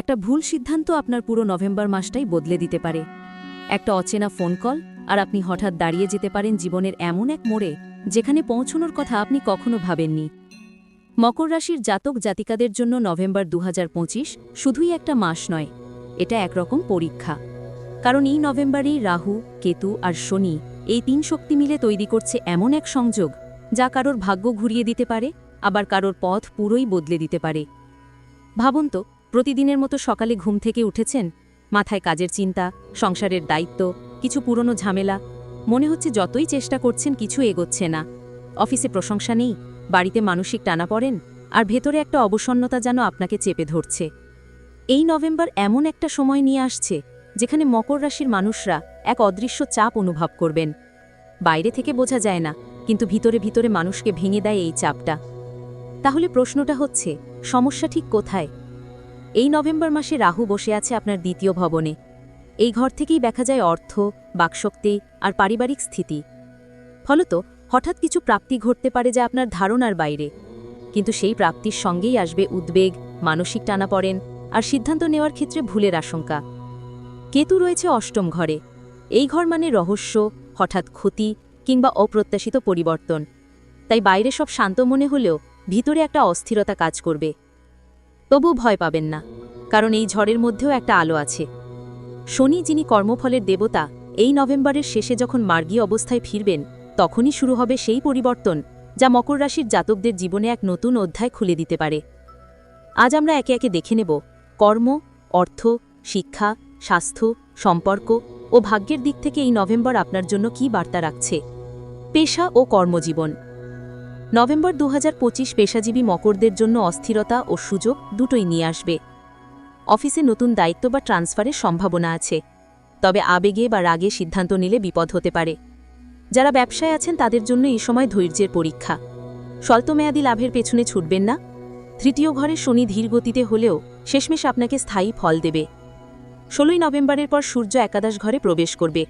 একটা ভুল সিদ্ধান্ত আপনার পুরো নভেম্বর মাসটাই বদলে দিতে পারে। একটা অচেনা ফোন কল আর আপনি হঠাৎ দাঁড়িয়ে যেতে পারেন জীবনের এমন এক মোড়ে যেখানে পৌঁছনোর কথা আপনি কখনো ভাবেননি। মকর রাশির জাতক জাতিকাদের জন্য নভেম্বর দু হাজার পঁচিশ শুধুই একটা মাস নয়, এটা একরকম পরীক্ষা। কারণ এই নভেম্বরেই রাহু, কেতু আর শনি এই তিন শক্তি মিলে তৈরি করছে এমন এক সংযোগ যা কারোর ভাগ্য ঘুরিয়ে দিতে পারে, আবার কারোর পথ পুরোই বদলে দিতে পারে। ভাবুন তো প্রতিদিনের মতো সকালে ঘুম থেকে উঠেছেন, মাথায় কাজের চিন্তা, সংসারের দায়িত্ব, কিছু পুরনো ঝামেলা। মনে হচ্ছে যতই চেষ্টা করছেন কিছু এগোচ্ছে না। অফিসে প্রশংসা নেই, বাড়িতে মানসিক টানা পড়েন, আর ভেতরে একটা অবসন্নতা যেন আপনাকে চেপে ধরছে। এই নভেম্বর এমন একটা সময় নিয়ে আসছে, যেখানে মকর রাশির মানুষরা এক অদৃশ্য চাপ অনুভব করবেন। বাইরে থেকে বোঝা যায় না, কিন্তু ভিতরে ভিতরে মানুষকে ভেঙে দেয় এই চাপটা। তাহলে প্রশ্নটা হচ্ছে, সমস্যা ঠিক কোথায়? এই নভেম্বর মাসে রাহু বসে আছে আপনার দ্বিতীয় ভবনে। এই ঘর থেকেই দেখা যায় অর্থ, বাকশক্তি আর পারিবারিক স্থিতি। ফলত, হঠাৎ কিছু প্রাপ্তি ঘটতে পারে যা আপনার ধারণার বাইরে। কিন্তু সেই প্রাপ্তির সঙ্গেই আসবে উদ্বেগ, মানসিক টানাপড়েন আর সিদ্ধান্ত নেওয়ার ক্ষেত্রে ভুলের আশঙ্কা। কেতু রয়েছে অষ্টম ঘরে। এই ঘর মানে রহস্য, হঠাৎ ক্ষতি কিংবা অপ্রত্যাশিত পরিবর্তন। তাই বাইরে সব শান্ত মনে হলেও ভিতরে একটা অস্থিরতা কাজ করবে। তবু ভয় পাবেন না, কারণ এই ঝড়ের মধ্যেও একটা আলো আছে। শনি, যিনি কর্মফলের দেবতা, এই নভেম্বরের শেষে যখন মার্গী অবস্থায় ফিরবেন, তখনই শুরু হবে সেই পরিবর্তন, যা মকর রাশির জাতকদের জীবনে এক নতুন অধ্যায় খুলে দিতে পারে। আজ আমরা একে একে দেখে নেব, কর্ম, অর্থ, শিক্ষা, স্বাস্থ্য, সম্পর্ক ও ভাগ্যের দিক থেকে এই নভেম্বর আপনার জন্য কী বার্তা রাখছে। পেশা ও কর্মজীবন নভেম্বর দু হাজার পঁচিশ পেশাজীবী মকরদের জন্য অস্থিরতা ও সুযোগ দুটোই নিয়ে আসবে। অফিসে নতুন দায়িত্ব বা ট্রান্সফারের সম্ভাবনা আছে। তবে আবেগে বা রাগে সিদ্ধান্ত নিলে বিপদ হতে পারে। যারা ব্যবসায় আছেন, তাদের জন্য এই সময় ধৈর্যের পরীক্ষা। স্বল্পমেয়াদী লাভের পেছনে ছুটবেন না। তৃতীয় ঘরে শনি ধীর গতিতে হলেও শেষমেশ আপনাকে স্থায়ী ফল দেবে। ষোলোই নভেম্বরের পর সূর্য একাদশ ঘরে প্রবেশ করবে,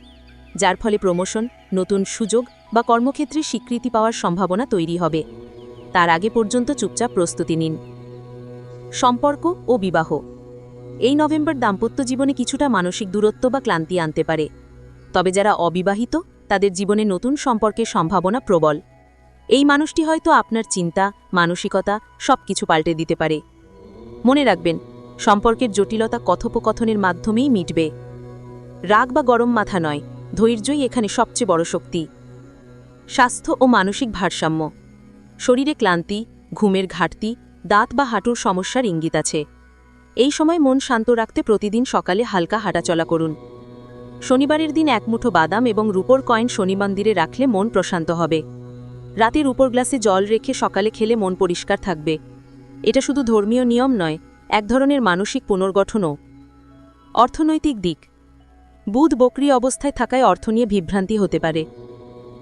যার ফলে প্রমোশন, নতুন সুযোগ বা কর্মক্ষেত্রে স্বীকৃতি পাওয়ার সম্ভাবনা তৈরি হবে। তার আগে পর্যন্ত চুপচাপ প্রস্তুতি নিন। সম্পর্ক ও বিবাহ। এই নভেম্বর দাম্পত্য জীবনে কিছুটা মানসিক দূরত্ব বা ক্লান্তি আনতে পারে। তবে যারা অবিবাহিত, তাদের জীবনে নতুন সম্পর্কের সম্ভাবনা প্রবল। এই মানুষটি হয়তো আপনার চিন্তা, মানসিকতা সব কিছু পাল্টে দিতে পারে। মনে রাখবেন, সম্পর্কের জটিলতা কথোপকথনের মাধ্যমেই মিটবে। রাগ বা গরম মাথা নয়, ধৈর্যই এখানে সবচেয়ে বড় শক্তি। স্বাস্থ্য ও মানসিক ভারসাম্য। শরীরে ক্লান্তি, ঘুমের ঘাটতি, দাঁত বা হাঁটুর সমস্যার ইঙ্গিত আছে। এই সময় মন শান্ত রাখতে প্রতিদিন সকালে হালকা হাঁটাচলা করুন। শনিবারের দিন এক মুঠো বাদাম এবং রূপোর কয়েন শনি মন্দিরে রাখলে মন প্রশান্ত হবে। রাতের উপর গ্লাসে জল রেখে সকালে খেলে মন পরিষ্কার থাকবে। এটা শুধু ধর্মীয় নিয়ম নয়, এক ধরনের মানসিক পুনর্গঠনও। অর্থনৈতিক দিক। বুধ বকরি অবস্থায় থাকায় অর্থ নিয়ে বিভ্রান্তি হতে পারে।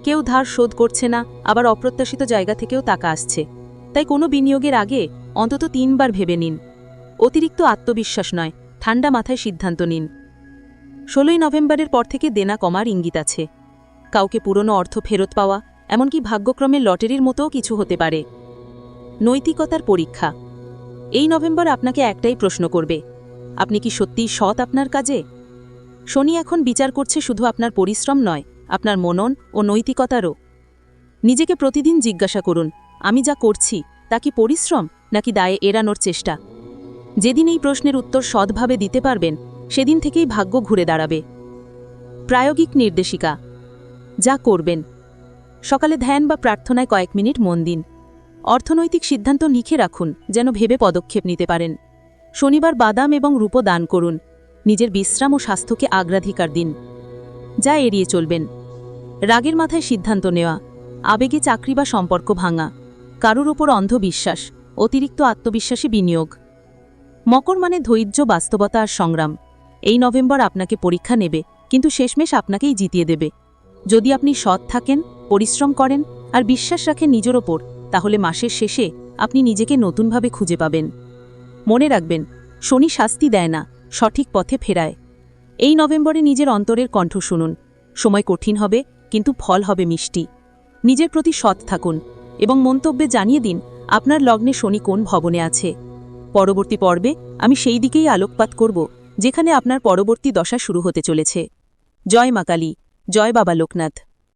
কেউ ধার শোধ করছে না, আবার অপ্রত্যাশিত জায়গা থেকেও টাকা আসছে। তাই কোনো বিনিয়োগের আগে অন্তত তিনবার ভেবে নিন। অতিরিক্ত আত্মবিশ্বাস নয়, ঠান্ডা মাথায় সিদ্ধান্ত নিন। ষোলোই নভেম্বরের পর থেকে দেনা কমার ইঙ্গিত আছে। কাউকে পুরনো অর্থ ফেরত পাওয়া, এমনকি ভাগ্যক্রমে লটারির মতোও কিছু হতে পারে। নৈতিকতার পরীক্ষা। এই নভেম্বর আপনাকে একটাই প্রশ্ন করবে, আপনি কি সত্যিই সৎ আপনার কাজে? শনি এখন বিচার করছে শুধু আপনার পরিশ্রম নয় আপনার মনন ও নৈতিকতারও। নিজেকে প্রতিদিন জিজ্ঞাসা করুন, আমি যা করছি, তা কি পরিশ্রম নাকি দায়ে এড়ানোর চেষ্টা? যেদিন এই প্রশ্নের উত্তর সৎভাবে দিতে পারবেন, সেদিন থেকেই ভাগ্য ঘুরে দাঁড়াবে। প্রায়োগিক নির্দেশিকা, যা করবেন। সকালে ধ্যান বা প্রার্থনায় কয়েক মিনিট মন দিন। অর্থনৈতিক সিদ্ধান্ত লিখে রাখুন, যেন ভেবে পদক্ষেপ নিতে পারেন। শনিবার বাদাম এবং রূপো দান করুন। নিজের বিশ্রাম ও স্বাস্থ্যকে আগ্রাধিকার দিন। যা এড়িয়ে চলবেন। রাগের মাথায় সিদ্ধান্ত নেওয়া, আবেগে চাকরি বা সম্পর্ক ভাঙা, কারুর ওপর অন্ধবিশ্বাস, অতিরিক্ত আত্মবিশ্বাসী বিনিয়োগ। মকর মানে ধৈর্য, বাস্তবতা আর সংগ্রাম। এই নভেম্বর আপনাকে পরীক্ষা নেবে, কিন্তু শেষমেশ আপনাকেই জিতিয়ে দেবে। যদি আপনি সৎ থাকেন, পরিশ্রম করেন আর বিশ্বাস রাখেন নিজের ওপর, তাহলে মাসের শেষে আপনি নিজেকে নতুনভাবে খুঁজে পাবেন। মনে রাখবেন, শনি শাস্তি দেয় না, সঠিক পথে ফেরায়। এই নভেম্বরে নিজের অন্তরের কণ্ঠ শুনুন। সময় কঠিন হবে কিন্তু ফল হবে মিষ্টি। নিজের প্রতি সৎ থাকুন এবং মন্তব্যে জানিয়ে দিন, আপনার লগ্নে শনি কোন ভবনে আছে। পরবর্তী পর্বে আমি সেই দিকেই আলোকপাত করব, যেখানে আপনার পরবর্তী দশা শুরু হতে চলেছে। জয় মা কালী, জয় বাবা লোকনাথ।